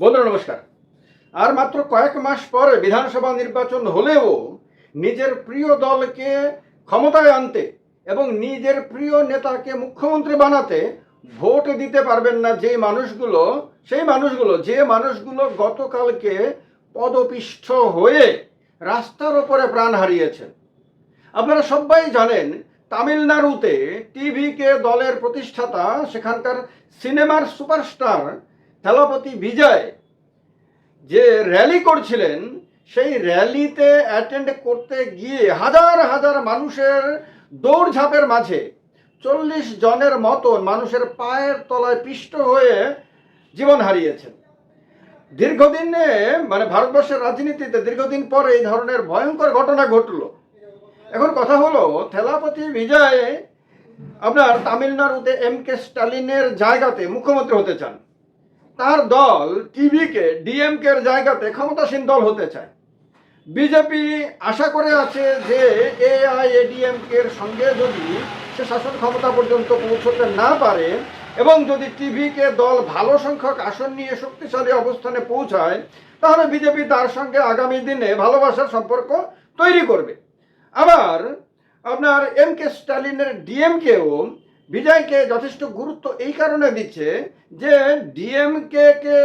বন্ধুরা, নমস্কার। আর মাত্র কয়েক মাস পরে বিধানসভা নির্বাচন হলেও নিজের প্রিয় দলকে ক্ষমতায় আনতে এবং নিজের প্রিয় নেতাকে মুখ্যমন্ত্রী বানাতে ভোট দিতে পারবেন না যে মানুষগুলো, সেই মানুষগুলো, যে মানুষগুলো গতকালকে পদপিষ্ঠ হয়ে রাস্তার ওপরে প্রাণ হারিয়েছেন। আপনারা সবাই জানেন, তামিলনাড়ুতে টিভিকে দলের প্রতিষ্ঠাতা, সেখানকার সিনেমার সুপারস্টার থেলাপতি বিজয় যে র্যালি করছিলেন, সেই র্যালিতে অ্যাটেন্ড করতে গিয়ে হাজার হাজার মানুষের দৌড়ঝাঁপের মাঝে চল্লিশ জনের মতন মানুষের পায়ের তলায় পিষ্ট হয়ে জীবন হারিয়েছেন। দীর্ঘদিনে মানে ভারতবর্ষের রাজনীতিতে দীর্ঘদিন পরে এই ধরনের ভয়ঙ্কর ঘটনা ঘটলো। এখন কথা হলো থেলাপতি বিজয় আপনার তামিলনাড়ুতে এম কে স্টালিনের জায়গাতে মুখ্যমন্ত্রী হতে চান। তার দল টিভিকে, ডিএমকে এর জায়গাতে ক্ষমতাসীন দল হতে চায়। বিজেপি আশা করে আছে যে এআইএডিএমকে এর সঙ্গে যদি সে শাসন ক্ষমতা পর্যন্ত পৌঁছতে না পারে এবং যদি টিভিকে দল ভালো সংখ্যক আসন নিয়ে শক্তিশালী অবস্থানে পৌঁছায়, তাহলে বিজেপি তার সঙ্গে আগামী দিনে ভালোবাসার সম্পর্ক তৈরি করবে। আবার আপনার এম কে স্টালিনের ডিএমকেও বিজয়কে যথেষ্ট গুরুত্ব এই কারণে দিচ্ছে যে ডিএমকে কে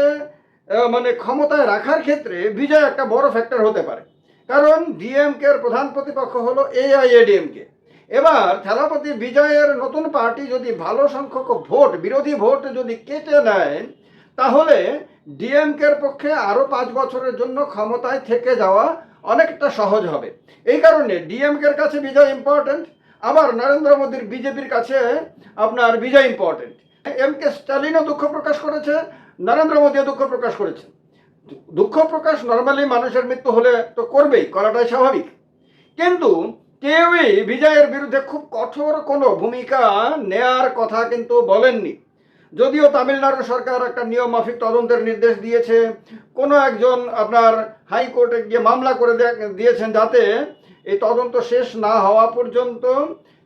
মানে ক্ষমতায় রাখার ক্ষেত্রে বিজয় একটা বড় ফ্যাক্টর হতে পারে। কারণ ডিএমকে এর প্রধান প্রতিপক্ষ হলো এআইএডিএমকে এবার থেলাপতি বিজয়ের নতুন পার্টি যদি ভালো সংখ্যক ভোট, বিরোধী ভোট যদি কেটে নেয়, তাহলে ডিএমকের পক্ষে আরও পাঁচ বছরের জন্য ক্ষমতায় থেকে যাওয়া অনেকটা সহজ হবে। এই কারণে ডিএমকের কাছে বিজয় ইম্পর্টেন্ট আবার নরেন্দ্র মোদীর বিজেপির কাছে আপনার বিজয় ইম্পর্টেন্ট এম কে স্টালিনও দুঃখ প্রকাশ করেছে, নরেন্দ্র মোদীও দুঃখ প্রকাশ করেছে। দুঃখ প্রকাশ নর্মালি মানুষের মৃত্যু হলে তো করবেই, করাটাই স্বাভাবিক। কিন্তু কেউই বিজয়ের বিরুদ্ধে খুব কঠোর কোনো ভূমিকা নেয়ার কথা কিন্তু বলেননি। যদিও তামিলনাড়ু সরকার একটা নিয়ম মাফিক তদন্তের নির্দেশ দিয়েছে, কোনো একজন আপনার হাইকোর্টে গিয়ে মামলা করে দিয়েছেন যাতে এই তদন্ত শেষ না হওয়া পর্যন্ত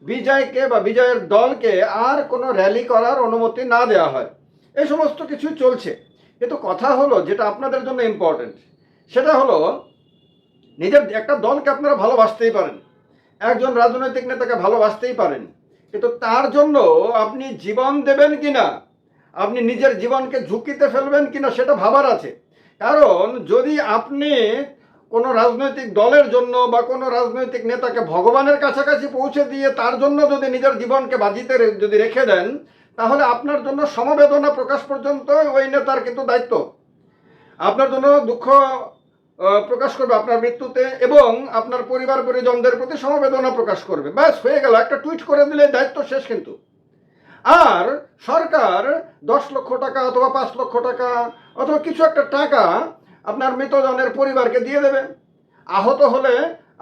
বিজয়কে বা বিজয়ের দলকে আর কোনো র্যালি করার অনুমতি না দেওয়া হয়। এই সমস্ত কিছু চলছে। কিন্তু কথা হলো যেটা আপনাদের জন্য ইম্পর্টেন্ট সেটা হলো নিজের একটা দলকে আপনারা ভালোবাসতেই পারেন। একজন রাজনৈতিক নেতাকে ভালোবাসতেই পারেন। কিন্তু তার জন্য আপনি জীবন দেবেন কি না আপনি নিজের জীবনকে ঝুঁকিতে ফেলবেন কিনা, সেটা ভাবার আছে। কারণ যদি আপনি কোনো রাজনৈতিক দলের জন্য বা কোনো রাজনৈতিক নেতাকে ভগবানের কাছাকাছি পৌঁছে দিয়ে তার জন্য যদি নিজের জীবনকে বাজিতে যদি রেখে দেন, তাহলে আপনার জন্য সমবেদনা প্রকাশ পর্যন্ত ওই নেতার কিন্তু দায়িত্ব। আপনার জন্য দুঃখ প্রকাশ করবে আপনার মৃত্যুতে এবং আপনার পরিবার পরিজনদের প্রতি সমবেদনা প্রকাশ করবে। ব্যাস, হয়ে গেল। একটা টুইট করে দিলে দায়িত্ব শেষ কিন্তু। আর সরকার দশ লক্ষ টাকা অথবা পাঁচ লক্ষ টাকা অথবা কিছু একটা টাকা আপনার মৃতজনের পরিবারকে দিয়ে দেবে। আহত হলে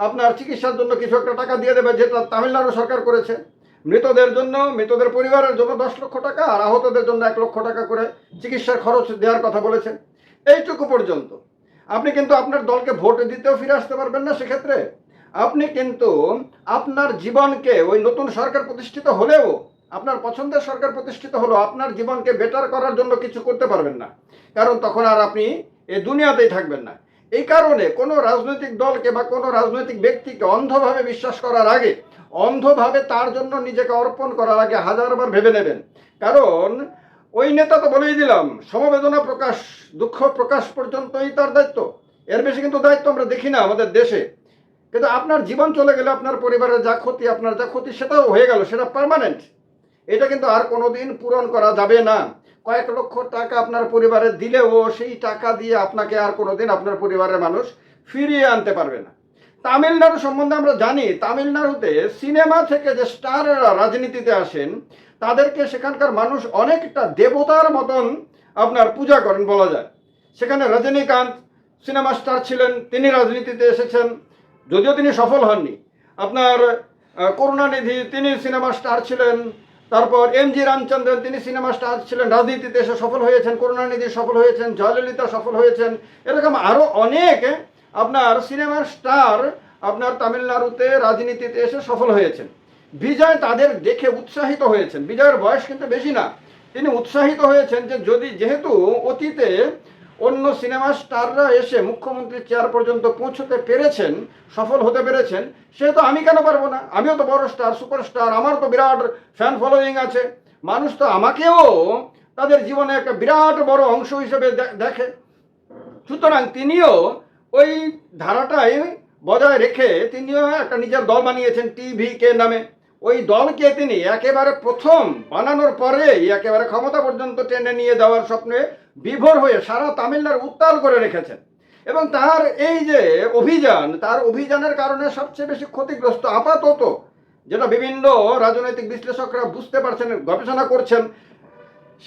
আপনার চিকিৎসার জন্য কিছু একটা টাকা দিয়ে দেবে, যেটা তামিলনাড়ু সরকার করেছে। মৃতদের জন্য, মৃতদের পরিবারের জন্য দশ লক্ষ টাকা আর আহতদের জন্য এক লক্ষ টাকা করে চিকিৎসার খরচ দেওয়ার কথা বলেছেন এইটুকু পর্যন্ত। আপনি কিন্তু আপনার দলকে ভোট দিতেও ফিরে আসতে পারবেন না সেক্ষেত্রে। আপনি কিন্তু আপনার জীবনকে ওই নতুন সরকার প্রতিষ্ঠিত হলেও, আপনার পছন্দের সরকার প্রতিষ্ঠিত হলো আপনার জীবনকে বেটার করার জন্য কিছু করতে পারবেন না। কারণ তখন আর আপনি এই দুনিয়াতেই থাকবেন না। এই কারণে কোনো রাজনৈতিক দলকে বা কোনো রাজনৈতিক ব্যক্তিকে অন্ধভাবে বিশ্বাস করার আগে, অন্ধভাবে তার জন্য নিজেকে অর্পণ করার আগে হাজারবার ভেবে নেবেন। কারণ ওই নেতা তো বলেই দিলাম, সমবেদনা প্রকাশ, দুঃখ প্রকাশ পর্যন্তই তার দায়িত্ব। এর বেশি কিন্তু দায়িত্ব আমরা দেখি না আমাদের দেশে। কিন্তু আপনার জীবন চলে গেলে আপনার পরিবারের যা ক্ষতি, আপনার যা ক্ষতি, সেটাও হয়ে গেল, সেটা পার্মানেন্ট এটা কিন্তু আর কোনোদিন পূরণ করা যাবে না। কয়েক লক্ষ টাকা আপনার পরিবারে দিলেও সেই টাকা দিয়ে আপনাকে আর কোনোদিন আপনার পরিবারের মানুষ ফিরিয়ে আনতে পারবে না। তামিলনাড়ু সম্বন্ধে আমরা জানি, তামিলনাড়ুতে সিনেমা থেকে যে স্টাররা রাজনীতিতে আসেন, তাদেরকে সেখানকার মানুষ অনেকটা দেবতার মতন আপনার পূজা করেন বলা যায়। সেখানে রজনীকান্ত সিনেমা স্টার ছিলেন, তিনি রাজনীতিতে এসেছেন, যদিও তিনি সফল হননি। আপনার করুণানিধি, তিনি সিনেমা স্টার ছিলেন তারপর এম জি রামচন্দ্রন, তিনি সিনেমা স্টার ছিলেন, রাজনীতিতে এসে সফল হয়েছেন, করুণানিধি সফল হয়েছেন, জয়ললিতা সফল হয়েছেন, এরকম আরও অনেক আপনার সিনেমার স্টার আপনার তামিলনাড়ুতে রাজনীতিতে এসে সফল হয়েছেন। বিজয় তাদের দেখে উৎসাহিত হয়েছেন। বিজয়ের বয়স কিন্তু বেশি না। তিনি উৎসাহিত হয়েছেন যে যদি যেহেতু অতীতে অন্য সিনেমা স্টাররা এসে মুখ্যমন্ত্রীর চেয়ার পর্যন্ত পৌঁছতে পেরেছেন, সফল হতে পেরেছেন, সে তো আমি কেন পারব না? আমিও তো বড় স্টার, সুপারস্টার, আমার তো বিরাট ফ্যান ফলোয়িং আছে। মানুষ তো আমাকেও তাদের জীবনে একটা বিরাট বড় অংশ হিসেবে দেখে। সুতরাং তিনিও ওই ধারাটাই বজায় রেখে তিনিও একটা নিজের দল বানিয়েছেন টিভি কে নামে। ওই দলকে তিনি একেবারে প্রথম বানানোর পরেই একেবারে ক্ষমতা পর্যন্ত টেনে নিয়ে যাওয়ার স্বপ্নে বিভোর হয়ে সারা তামিলনাড়ু উত্তাল করে রেখেছেন। এবং তার এই যে অভিযান, তার অভিযানের কারণে সবচেয়ে বেশি ক্ষতিগ্রস্ত আপাতত যেটা বিভিন্ন রাজনৈতিক বিশ্লেষকরা বুঝতে পারছেন, গবেষণা করছেন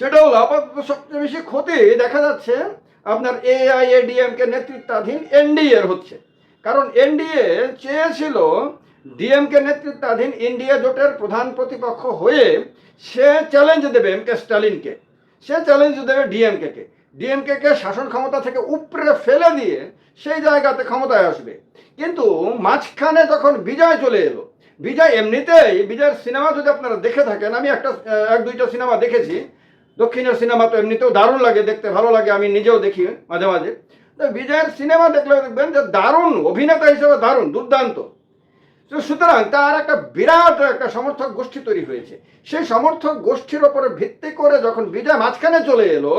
সেটা হলো আপাতত সবচেয়ে বেশি ক্ষতি দেখা যাচ্ছে আপনার এআইএডিএমকে নেতৃত্বাধীন এনডিএর হচ্ছে। কারণ এনডিএ চেয়েছিল ডিএমকে নেতৃত্বাধীন ইন্ডিয়া জোটের প্রধান প্রতিপক্ষ হয়ে সে চ্যালেঞ্জ দেবে এম কে স্টালিনকে সে চ্যালেঞ্জ দেবে ডিএমকে কে। ডিএমকে কে শাসন ক্ষমতা থেকে উপরে ফেলে দিয়ে সেই জায়গাতে ক্ষমতায় আসবে। কিন্তু মাঝখানে যখন বিজয় চলে এলো, বিজয় এমনিতেই, বিজয়ের সিনেমা যদি আপনারা দেখে থাকেন, আমি একটা, এক, দুইটা সিনেমা দেখেছি। দক্ষিণের সিনেমা তো এমনিতেও দারুণ লাগে, দেখতে ভালো লাগে, আমি নিজেও দেখি মাঝে মাঝে। তো বিজয়ের সিনেমা দেখলে দেখবেন যে দারুণ, অভিনেতা হিসেবে দারুণ, দুর্দান্ত। তো সুতরাং তার একটা বিরাট একটা সমর্থক গোষ্ঠী তৈরি হয়েছে। সেই সমর্থক গোষ্ঠীর ওপরে ভিত্তি করে যখন বিজয় মাঝখানে চলে এলো,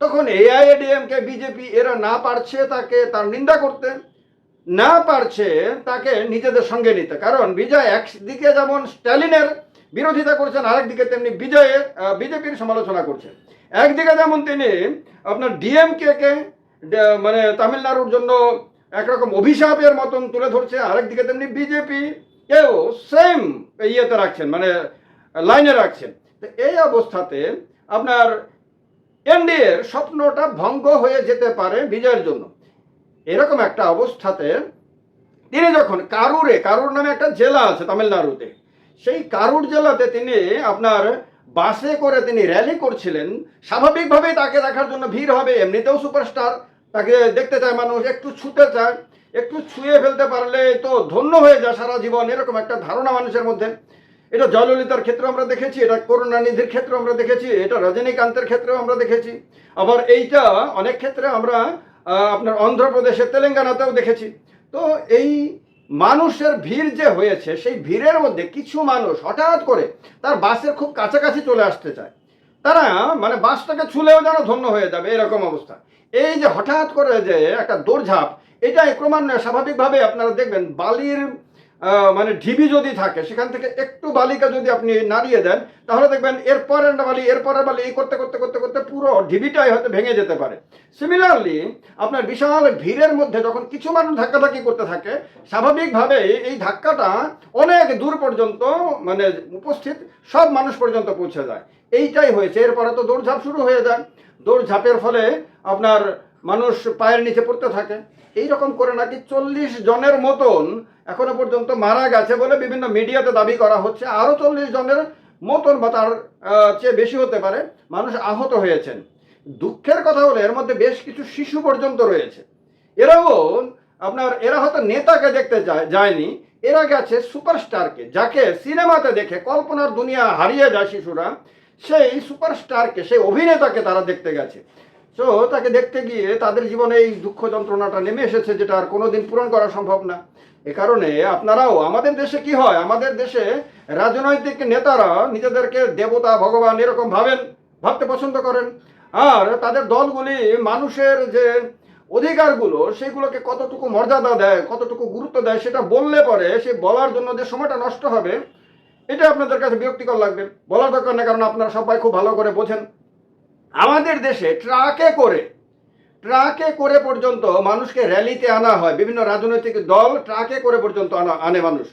তখন এআইএডিএমকে বিজেপি এরা না পারছে তাকে তার নিন্দা করতে, না পারছে তাকে নিজেদের সঙ্গে নিতে। কারণ বিজয় একদিকে যেমন স্ট্যালিনের বিরোধিতা করছেন, আরেকদিকে তেমনি বিজয়ের বিজেপির সমালোচনা করছেন। একদিকে যেমন তিনি আপনার ডিএমকে কে মানে তামিলনাড়ুর জন্য একরকম অভিশাপের মতন তুলে ধরছে আরেকদিকে তেমনি বিজেপি। কেউ সেম ইয়েতে রাখছেন মানে লাইনে রাখছেন। এই অবস্থাতে আপনার এনডিএর স্বপ্নটা ভঙ্গ হয়ে যেতে পারে বিজয়ের জন্য। এরকম একটা অবস্থাতে তিনি যখন কারুরে, কারুর নামে একটা জেলা আছে তামিলনাড়ুতে, সেই কারুর জেলাতে তিনি আপনার বাসে করে তিনি র্যালি করছিলেন, স্বাভাবিকভাবেই তাকে দেখার জন্য ভিড় হবে, এমনিতেও সুপারস্টার তাকে দেখতে চায় মানুষ, একটু ছুতে চায়, একটু ছুঁয়ে ফেলতে পারলে তো ধন্য হয়ে যায় সারা জীবন, এরকম একটা ধারণা মানুষের মধ্যে। এটা জয়ললিতার ক্ষেত্রে আমরা দেখেছি, এটা করুণানিধির ক্ষেত্রে আমরা দেখেছি, এটা রজনীকান্তের ক্ষেত্রেও আমরা দেখেছি। আবার এইটা অনেক ক্ষেত্রে আমরা আপনার অন্ধ্রপ্রদেশে তেলেঙ্গানাতেও দেখেছি। তো এই মানুষের ভিড় যে হয়েছে, সেই ভিড়ের মধ্যে কিছু মানুষ হঠাৎ করে তার বাসের খুব কাছাকাছি চলে আসতে চায়। তারা মানে বাসটাকে ছুলেও যেন ধন্য হয়ে যাবে, এরকম অবস্থা। এই যে হঠাৎ করে যে একটা দৌড়ঝাঁপ এটা ক্রমান্বয়ে স্বাভাবিকভাবে আপনারা দেখবেন বালির মানে ঢিবি যদি থাকে, সেখান থেকে একটু বালিকা যদি আপনি নাড়িয়ে দেন, তাহলে দেখবেন এরপরের বালি এরপরের বালি এই করতে করতে করতে করতে পুরো ঢিবিটাই হয়তো ভেঙে যেতে পারে। সিমিলারলি আপনার বিশাল ভিড়ের মধ্যে যখন কিছু মানুষ ধাক্কাধাক্কি করতে থাকে, স্বাভাবিকভাবে এই ধাক্কাটা অনেক দূর পর্যন্ত মানে উপস্থিত সব মানুষ পর্যন্ত পৌঁছে যায়। এইটাই হয়েছে। এরপরে তো দৌড়ঝাঁপ শুরু হয়ে যায়। দৌড়ঝাঁপের ফলে আপনার মানুষ পায়ের নিচে পড়তে থাকে। এই রকম করে নাকি চল্লিশ জনের মতন এখনও পর্যন্ত মারা গেছে বলে বিভিন্ন মিডিয়াতে দাবি করা হচ্ছে। আরও চল্লিশ জনের মতন বা তার চেয়ে বেশি হতে পারে। মানুষ আহত হয়েছেন। দুঃখের কথা হলো, এর মধ্যে বেশ কিছু শিশু পর্যন্ত রয়েছে। এরাও আপনার, এরা হয়তো নেতাকে দেখতে যায়নি। এরা গেছে সুপারস্টারকে, যাকে সিনেমাতে দেখে কল্পনার দুনিয়া হারিয়ে যায় শিশুরা। সেই সুপারস্টারকে সেই অভিনেতাকে তারা দেখতে গেছে। তো তাকে দেখতে গিয়ে তাদের জীবনে এই দুঃখ যন্ত্রণাটা নেমে এসেছে, যেটা আর কোনোদিন পূরণ করা সম্ভব না। এ কারণে আপনারাও, আমাদের দেশে কি হয়? আমাদের দেশে রাজনৈতিক নেতারা নিজেদেরকে দেবতা, ভগবান এরকম ভাবেন, ভাবতে পছন্দ করেন। আর তাদের দলগুলি মানুষের যে অধিকারগুলো, সেগুলোকে কতটুকু মর্যাদা দেয়, কতটুকু গুরুত্ব দেয়, সেটা বললে পরে, সে বলার জন্য যে সময়টা নষ্ট হবে এটা আপনাদের কাছে বিরক্তিকর লাগবে। বলার দরকার নেই, কারণ আপনারা সবাই খুব ভালো করে বোঝেন। আমাদের দেশে ট্রাকে করে ট্রাকে করে পর্যন্ত মানুষকে র্যালিতে আনা হয়। বিভিন্ন রাজনৈতিক দল ট্রাকে করে পর্যন্ত আনা, আনে মানুষ।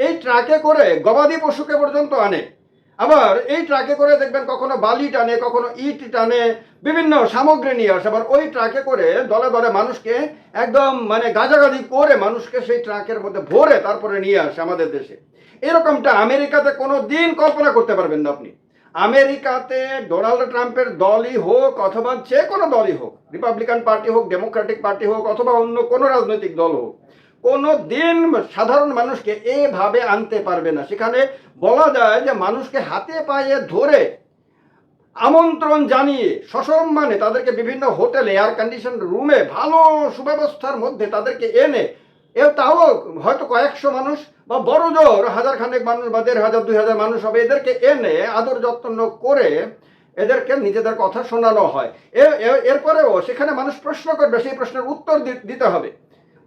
এই ট্রাকে করে গবাদি পশুকে পর্যন্ত আনে। আবার এই ট্রাকে করে দেখবেন কখনো বালি টানে, কখনো ইট টানে, বিভিন্ন সামগ্রী নিয়ে আসে। আবার ওই ট্রাকে করে দলে দলে মানুষকে একদম মানে গাজাগাজি করে মানুষকে সেই ট্রাকের মধ্যে ভরে তারপরে নিয়ে আসে আমাদের দেশে। এরকমটা আমেরিকাতে কোনো দিন কল্পনা করতে পারবেন না আপনি। আমেরিকাতে ডোনাল্ড ট্রাম্পের দলই হোক অথবা যে কোনো দলই হোক রিপাবলিকান পার্টি হোক ডেমোক্রেটিক পার্টি হোক, অথবা অন্য কোনো রাজনৈতিক দল হোক, কোনো দিন সাধারণ মানুষকে এভাবে আনতে পারবে না। সেখানে বলা যায় যে মানুষকে হাতে পায়ে ধরে আমন্ত্রণ জানিয়ে, সসম্মানে তাদেরকে বিভিন্ন হোটেলে এয়ার কন্ডিশন রুমে ভালো সুব্যবস্থার মধ্যে তাদেরকে এনে এ তাও হয়তো কয়েকশো মানুষ বা বড় জোর, হাজার খানেক মানুষ বা দেড় হাজার, দুই হাজার মানুষ হবে এদেরকে এনে আদর যত্ন করে এদেরকে নিজেদের কথা শোনানো হয়। এরপরেও সেখানে মানুষ প্রশ্ন করবে, সেই প্রশ্নের উত্তর দিতে হবে।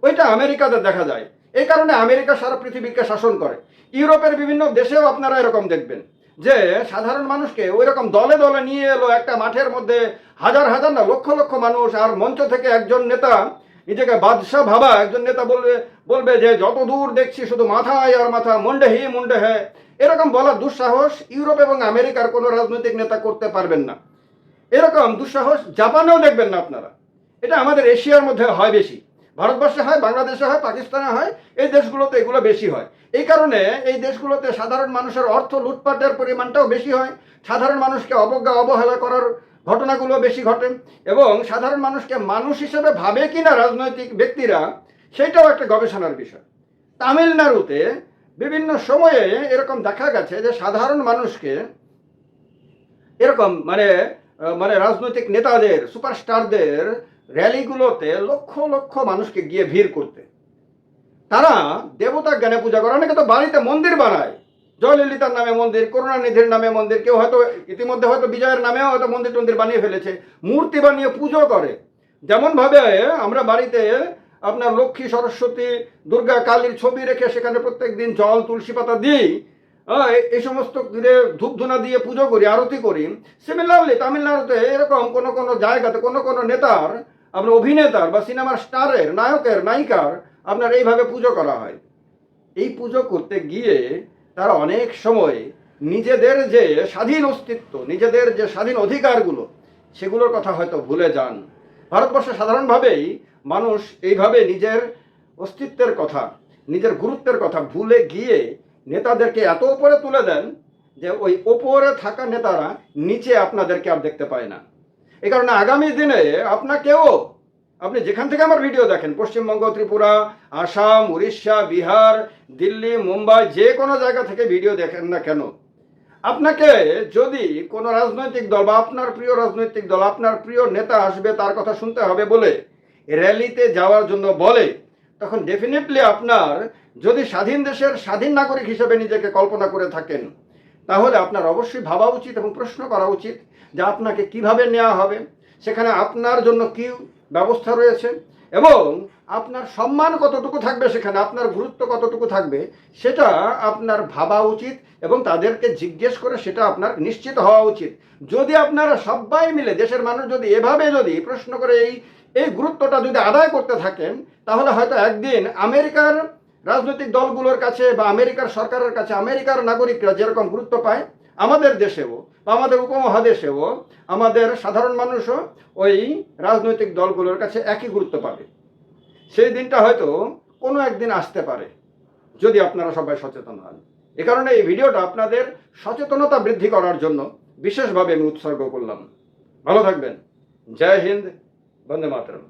ওইটা আমেরিকাতে দেখা যায়। এই কারণে আমেরিকা সারা পৃথিবীকে শাসন করে। ইউরোপের বিভিন্ন দেশেও আপনারা এরকম দেখবেন যে, সাধারণ মানুষকে ওই রকম দলে দলে নিয়ে এলো একটা মাঠের মধ্যে হাজার হাজার না, লক্ষ লক্ষ মানুষ, আর মঞ্চ থেকে একজন নেতা নিজেকে বাদশাহ ভাবা, একজন নেতা বলবে বলবে যে যত দূর দেখছি শুধু মাথায় আর মাথা মুন্ডে হি মুন্ডে হ্যাঁ এরকম বলার দুঃসাহস ইউরোপ এবং আমেরিকার কোনো রাজনৈতিক নেতা করতে পারবেন না। এরকম দুঃসাহস জাপানেও দেখবেন না আপনারা। এটা আমাদের এশিয়ার মধ্যে হয় বেশি। ভারতবর্ষে হয়, বাংলাদেশে হয়, পাকিস্তানে হয়, এই দেশগুলোতে এগুলো বেশি হয়। এই কারণে এই দেশগুলোতে সাধারণ মানুষের অর্থ লুটপাটের পরিমাণটাও বেশি হয়। সাধারণ মানুষকে অবজ্ঞা, অবহেলা করার ঘটনাগুলো বেশি ঘটে এবং সাধারণ মানুষকে মানুষ হিসেবে ভাবে কিনা রাজনৈতিক ব্যক্তিরা সেটাও একটা গবেষণার বিষয়। তামিলনাড়ুতে বিভিন্ন সময়ে এরকম দেখা গেছে যে সাধারণ মানুষকে এরকম মানে মানে রাজনৈতিক নেতাদের, সুপারস্টারদের র্যালিগুলোতে লক্ষ লক্ষ মানুষকে গিয়ে ভিড় করতে। তারা দেবতা জ্ঞানে পূজা করে, অনেকে তো বাড়িতে মন্দির বানায়। জয়ললিতার নামে মন্দির, করুণানিধির নামে মন্দির, কেউ হয়তো ইতিমধ্যে হয়তো বিজয়ের নামেও হয়তো মন্দির টন্দির বানিয়ে ফেলেছে, মূর্তি বানিয়ে পুজো করে। যেমনভাবে আমরা বাড়িতে আপনার লক্ষ্মী, সরস্বতী, দুর্গা, কালীর ছবি রেখে সেখানে প্রত্যেক দিন জল, তুলসী পাতা দিই এই সমস্ত ধূপধুনা দিয়ে পুজো করি, আরতি করি। সিমিলারলি তামিলনাড়ুতে এরকম কোনো কোনো জায়গাতে কোনো কোনো নেতার, আপনার অভিনেতার বা সিনেমার স্টারের, নায়কের, নায়িকার আপনার এইভাবে পুজো করা হয়। এই পুজো করতে গিয়ে তারা অনেক সময় নিজেদের যে স্বাধীন অস্তিত্ব, নিজেদের যে স্বাধীন অধিকারগুলো, সেগুলোর কথা হয়তো ভুলে যান। ভারতবর্ষে সাধারণভাবেই মানুষ এইভাবে নিজের অস্তিত্বের কথা, নিজের গুরুত্বের কথা ভুলে গিয়ে নেতাদেরকে এত উপরে তুলে দেন যে ওই ওপরে থাকা নেতারা নিচে আপনাদেরকে আর দেখতে পায় না। এই কারণে আগামী দিনে আপনাকেও আপনি যেখান থেকে আমার ভিডিও দেখেন, পশ্চিমবঙ্গ, ত্রিপুরা, আসাম, উড়িষ্যা, বিহার, দিল্লি, মুম্বাই, যে কোনো জায়গা থেকে ভিডিও দেখেন না কেন, আপনাকে যদি কোনো রাজনৈতিক দল বা আপনার প্রিয় রাজনৈতিক দল, আপনার প্রিয় নেতা আসবে, তার কথা শুনতে হবে বলে র্যালিতে যাওয়ার জন্য বলে, তখন ডেফিনেটলি আপনার যদি স্বাধীন দেশের স্বাধীন নাগরিক হিসেবে নিজেকে কল্পনা করে থাকেন, তাহলে আপনার অবশ্যই ভাবা উচিত এবং প্রশ্ন করা উচিত যে আপনাকে কীভাবে নেওয়া হবে। সেখানে আপনার জন্য কি ব্যবস্থা রয়েছে এবং আপনার সম্মান কতটুকু থাকবে সেখানে, আপনার গুরুত্ব কতটুকু থাকবে, সেটা আপনার ভাবা উচিত এবং তাদেরকে জিজ্ঞেস করে সেটা আপনার নিশ্চিত হওয়া উচিত। যদি আপনারা সবাই মিলে, দেশের মানুষ যদি এভাবে যদি প্রশ্ন করে এই এই গুরুত্বটা যদি আদায় করতে থাকেন, তাহলে হয়তো একদিন আমেরিকার রাজনৈতিক দলগুলোর কাছে বা আমেরিকার সরকারের কাছে আমেরিকার নাগরিকরা যেরকম গুরুত্ব পায় আমাদের দেশেও, বা আমাদের উপমহাদেশেও, আমাদের সাধারণ মানুষও ওই রাজনৈতিক দলগুলোর কাছে একই গুরুত্ব পাবে। সেই দিনটা হয়তো কোনো একদিন আসতে পারে, যদি আপনারা সবাই সচেতন হন। এ কারণে এই ভিডিওটা আপনাদের সচেতনতা বৃদ্ধি করার জন্য বিশেষভাবে আমি উৎসর্গ করলাম। ভালো থাকবেন। জয় হিন্দ, বন্দে মাতরম।